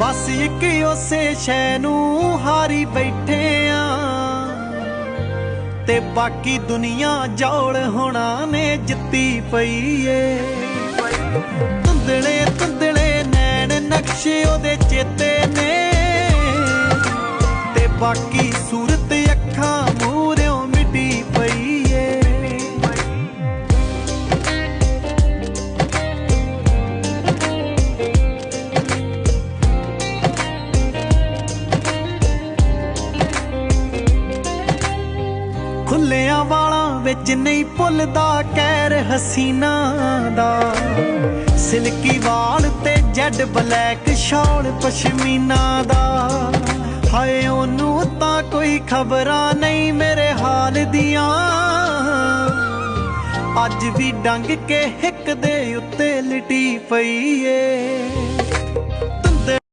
ਬਸ ਇੱਕ ਉਸੇ ਸ਼ੈ ਨੂੰ ਹਾਰੀ ਬੈਠੇ ਆ ਤੇ ਬਾਕੀ ਦੁਨੀਆ ਜੋੜ ਹੋਣਾ ਨੇ ਜਿੱਤੀ ਪਈ ਏ ਤੁੰਦਲੇ ਤੁੰਦਲੇ ਨੈਣ ਨਕਸ਼ੇ ਉਹਦੇ ਚੇਤੇ ਨੇ। ਤੇ ਬਾਕੀ ਸੂਰਤ ਅੱਖਾਂ ਖੁੱਲਿਆਂ ਵਾਲਾਂ ਵਿੱਚ ਨਹੀਂ ਭੁੱਲਦਾ ਕੈਰ ਹਸੀਨਾ ਦਾ। ਸਿਲਕੀ ਵਾਲ ਤੇ ਜੈਡ ਬਲੈਕ ਸ਼ਾਲ ਪਸ਼ਮੀਨਾ ਦਾ। ਹਾਏ, ਉਹਨੂੰ ਤਾਂ ਕੋਈ ਖਬਰਾਂ ਨਹੀਂ ਮੇਰੇ ਹਾਲ ਦੀਆਂ। ਅੱਜ ਵੀ ਡੰਗ ਕੇ ਹਿੱਕ ਦੇ ਉੱਤੇ ਲਿਟੀ ਪਈ ਏ।